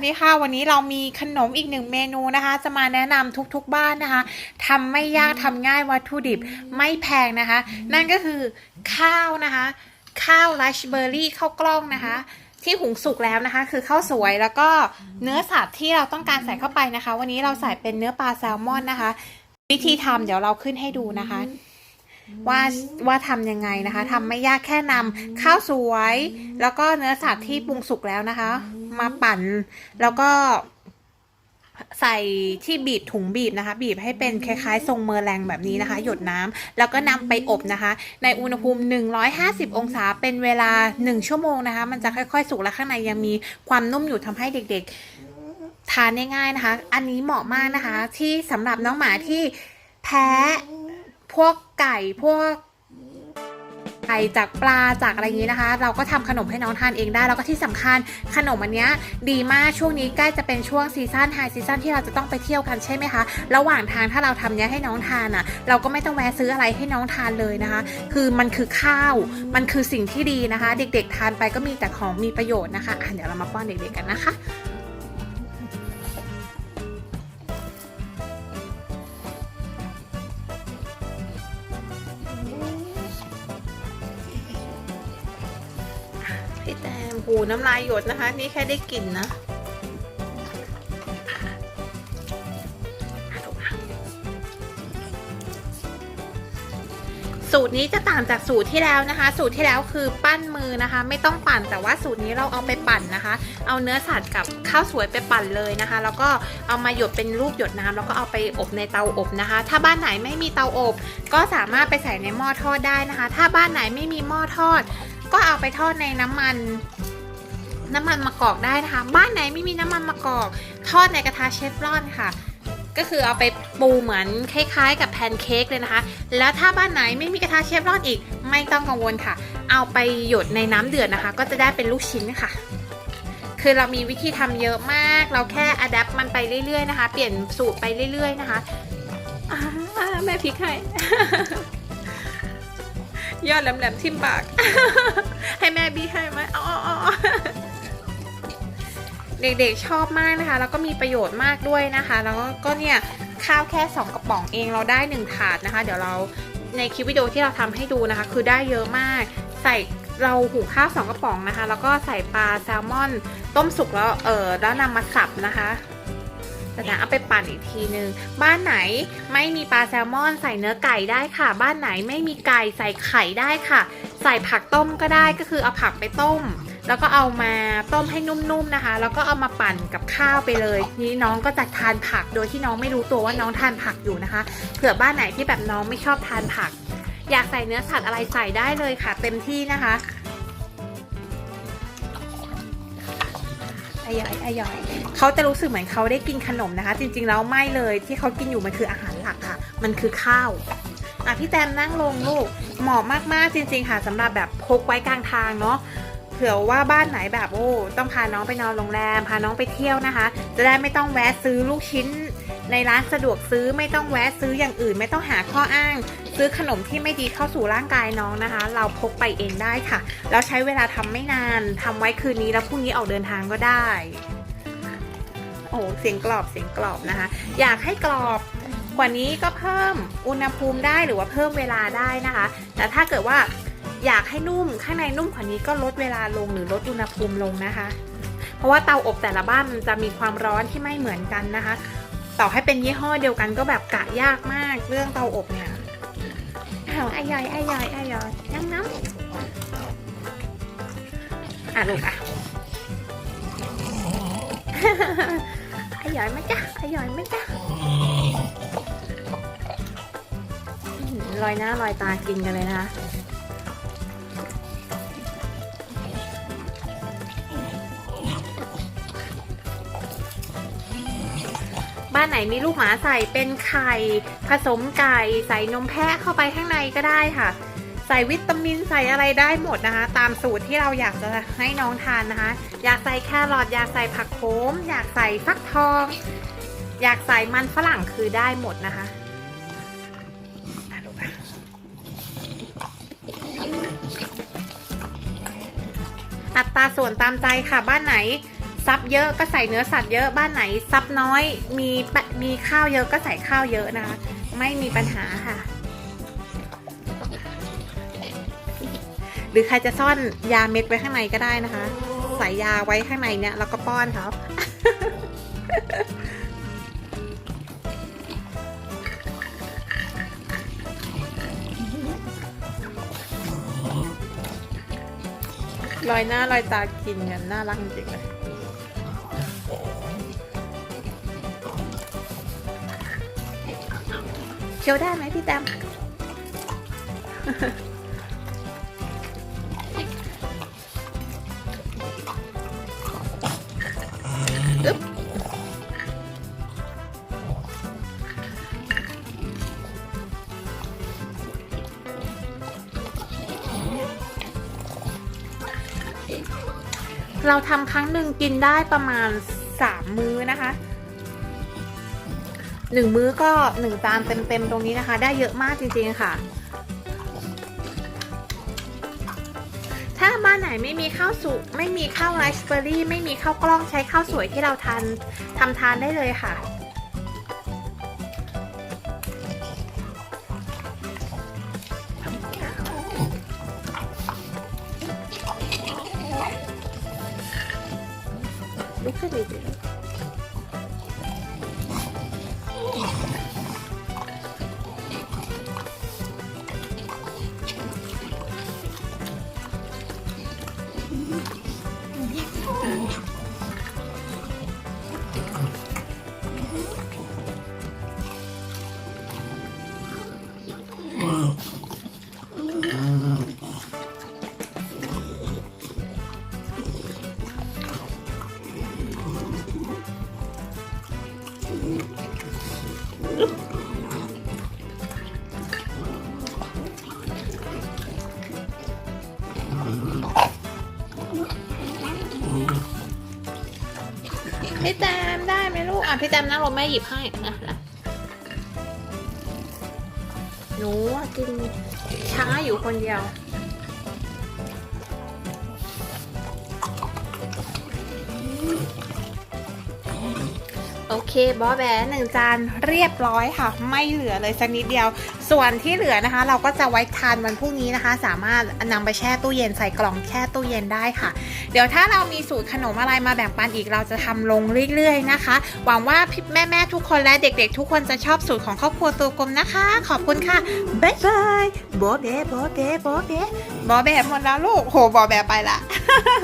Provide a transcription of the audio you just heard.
วัสดีค่ะวันนี้เรามีขนมอีกหนึ่งเมนูนะคะ จะมาแนะนำทุกๆบ้านนะคะทำไม่ยากทำง่ายวัตถุดิบไม่แพงนะคะ นั่นก็คือข้าวนะคะ ข้าวไรซ์เบอร์รี่ข้าวกล้องนะคะ ที่หุงสุกแล้วนะคะ คือข้าวสวยแล้วก็เนื้อสัตว์ที่เราต้องการใส่เข้าไปนะคะ วันนี้เราใส่เป็นเนื้อปลาแซลมอนนะคะ วิธีทำเดี๋ยวเราขึ้นให้ดูนะคะ ว่าว่าทำยังไงนะคะทำไม่ยากแค่นำข้าวสวย แล้วก็เนื้อสัตว์ที่ปรุงสุกแล้วนะคะ มาปั่นแล้วก็ใส่ที่บีบถุงบีบนะคะ บีบให้เป็นคล้ายๆ ทรงเมอร์แรงแบบนี้นะคะ หยดน้ำแล้วก็นำไปอบนะคะ ในอุณหภูมิ 150 องศาเป็นเวลา 1 ชั่วโมงนะคะ มันจะค่อยๆ สุกและข้างในยังมีความนุ่มอยู่ทำให้เด็กๆ ทานได้ง่ายนะคะ อันนี้เหมาะมากนะคะ ที่สำหรับน้องหมาที่แพ้ พวกไก่พวกไก่จากปลาจากอะไรอย่างนี้นะคะ เราก็ทำขนมให้น้องทานเองได้แล้วก็ที่สำคัญขนมอันเนี้ยดีมากช่วงนี้ใกล้จะเป็นช่วงซีซันไฮซีซันที่เราจะต้องไปเที่ยวกันใช่ไหมคะระหว่างทางถ้าเราทำเนี้ยให้น้องทานอะ เราก็ไม่ต้องแวะซื้ออะไรให้น้องทานเลยนะคะ คือมันคือข้าว มันคือสิ่งที่ดีนะคะ เด็กๆทานไปก็มีแต่ของมีประโยชน์นะคะอะเดี๋ยวเรามาป้อนเด็กๆกันนะคะ หูน้ำลายหยดนะคะ นี่แค่ได้กลิ่นนะสูตรนี้จะต่างจากสูตรที่แล้วนะคะ สูตรที่แล้วคือปั้นมือนะคะ ไม่ต้องปั่นแต่ว่าสูตรนี้เราเอาไปปั่นนะคะ เอาเนื้อสัตว์กับข้าวสวยไปปั่นเลยนะคะ แล้วก็เอามาหยดเป็นรูปหยดน้ำแล้วก็เอาไปอบในเตาอบนะคะ ถ้าบ้านไหนไม่มีเตาอบ ก็สามารถไปใส่ในหม้อทอดได้นะคะ ถ้าบ้านไหนไม่มีหม้อทอด ก็เอาไปทอดในน้ำมัน น้ำมันมะกอกได้นะคะ บ้านไหนไม่มีน้ำมันมะกอก ทอดในกระทะเชฟรอนค่ะ ก็คือเอาไปปูเหมือนคล้ายๆ กับแพนเค้กเลยนะคะ แล้วถ้าบ้านไหนไม่มีกระทะเชฟรอนอีก ไม่ต้องกังวลค่ะ เอาไปหยดในน้ำเดือดนะคะ ก็จะได้เป็นลูกชิ้นค่ะคือเรามีวิธีทำเยอะมาก เราแค่อัดแอปมันไปเรื่อยๆนะคะ เปลี่ยนสูตรไปเรื่อยๆนะคะอ่าแม่พริกให้ยอดแหลมๆทิ่มปาก ให้แม่บี้ให้ไหมอ๋ออ๋ออ๋อ เด็กๆชอบมากนะคะ แล้วก็มีประโยชน์มากด้วยนะคะ แล้วก็เนี่ยข้าวแค่ 2 กระป๋องเองเราได้ 1 ถาดนะคะ เดี๋ยวเราในคลิปวิดีโอที่เราทำให้ดูนะคะ คือได้เยอะมาก ใส่เราหุงข้าว2กระป๋องนะคะ แล้วก็ใส่ปลาแซลมอน ต้มสุกแล้วเออแล้วนำมาสับนะคะจากนั้นเอาไปปั่นอีกทีนึง บ้านไหนไม่มีปลาแซลมอนใส่เนื้อไก่ได้ค่ะ บ้านไหนไม่มีไก่ใส่ไข่ได้ค่ะ ใส่ผักต้มก็ได้ก็คือเอาผักไปต้ม แล้วก็เอามาต้มให้นุ่มๆนะคะ แล้วก็เอามาปั่นกับข้าวไปเลยทีนี้น้องก็จะทานผักโดยที่น้องไม่รู้ตัวว่าน้องทานผักอยู่นะคะเผื่อบ้านไหนที่แบบน้องไม่ชอบทานผัก อยากใส่เนื้อสัตว์อะไรใส่ได้เลยค่ะ เต็มที่นะคะอร่อยอร่อยเขาจะรู้สึกเหมือนเขาได้กินขนมนะคะ จริงๆแล้วไม่เลยที่เขากินอยู่มันคืออาหารหลักค่ะ มันคือข้าวอะพี่แตมนั่งลงลูกเหมาะมากๆจริง ๆ ค่ะสำหรับแบบพกไว้กลางทางเนาะเผื่อว่าบ้านไหนแบบโอ้ต้องพาน้องไปนอนโรงแรม พาน้องไปเที่ยวนะคะ จะได้ไม่ต้องแวะซื้อลูกชิ้น ในร้านสะดวกซื้อไม่ต้องแวะซื้ออย่างอื่น ไม่ต้องหาข้ออ้าง ซื้อขนมที่ไม่ดีเข้าสู่ร่างกายน้องนะคะ เราพกไปเองได้ค่ะ แล้วใช้เวลาทำไม่นานทำไว้คืนนี้แล้วพรุ่งนี้ออกเดินทางก็ได้โอ้เสียงกรอบเสียงกรอบนะคะ อยากให้กรอบกว่านี้ก็เพิ่มอุณหภูมิได้หรือว่าเพิ่มเวลาได้นะคะ แต่ถ้าเกิดว่า อยากให้นุ่มข้างในนุ่มกว่านี้ก็ลดเวลาลงหรือลดอุณหภูมิลงนะคะ เพราะว่าเตาอบแต่ละบ้านมันจะมีความร้อนที่ไม่เหมือนกันนะคะ ต่อให้เป็นยี่ห้อเดียวกันก็แบบกะยากมากเรื่องเตาอบเนี่ยอ้าวไอ้ยอยไอ้ยอยไอ้ยอยน้ำน้ำอะลูกอะไอ้ยอยไหมจ๊ะไอ้ยอยไหมจ๊ะอื้อหือลอยหน้าลอยตากินกันเลยนะคะ บ้านไหนมีลูกหมาใส่เป็นไข่ ผสมไก่ ใส่นมแพะเข้าไปข้างในก็ได้ค่ะ ใส่วิตามินใส่อะไรได้หมดนะคะ ตามสูตรที่เราอยากจะให้น้องทานนะคะ อยากใส่แครอทอยากใส่ผักโขม อยากใส่ฟักทอง อยากใส่มันฝรั่งคือได้หมดนะคะอะดูค่ะอัตราส่วนตามใจค่ะบ้านไหน ซับเยอะก็ใส่เนื้อสัตว์เยอะบ้านไหนซับน้อยมีมีข้าวเยอะก็ใส่ข้าวเยอะนะคะ ไม่มีปัญหาค่ะ หรือใครจะซ่อนยาเม็ดไว้ข้างในก็ได้นะคะ ใส่ยาไว้ข้างในเนี่ยแล้วก็ป้อนเขา ลอยหน้าลอยตากินกันน่ารักจริงๆเลยเคี้ยวได้ไหมพี่แตมอึ๊บ เราทำครั้งหนึ่งกินได้ประมาณสามมื้อนะคะหนึ่งมื้อก็หนึ่งจานเต็มๆตรงนี้นะคะ ได้เยอะมากจริงๆค่ะ ถ้าบ้านไหนไม่มีข้าวสุไม่มีข้าวไรซ์เบอร์รี่ ไม่มีข้าวกล้องใช้ข้าวสวยที่เราทานทำทานได้เลยค่ะ ลุกขึ้นดิ พี่แตมได้ไหมลูก อะพี่แตมนั่งลงแม่หยิบให้นะนะหนูอะกินช้าอยู่คนเดียว โอเคบอแบหนึ่งจานเรียบร้อยค่ะ ไม่เหลือเลยสักนิดเดียว ส่วนที่เหลือนะคะ เราก็จะไว้ทานวันพรุ่งนี้นะคะ สามารถนำไปแช่ตู้เย็นใส่กล่องแช่ตู้เย็นได้ค่ะ เดี๋ยวถ้าเรามีสูตรขนมอะไรมาแบ่งปันอีกเราจะทำลงเรื่อยๆนะคะ หวังว่าแม่แม่ๆทุกคนและเด็กๆ ทุกคนจะชอบสูตรของครอบครัวตัวกลมนะคะ ขอบคุณค่ะบ๊ายบายบอแบบอแบบอแบบอแบหมดแล้วลูกโหบอแบไปละ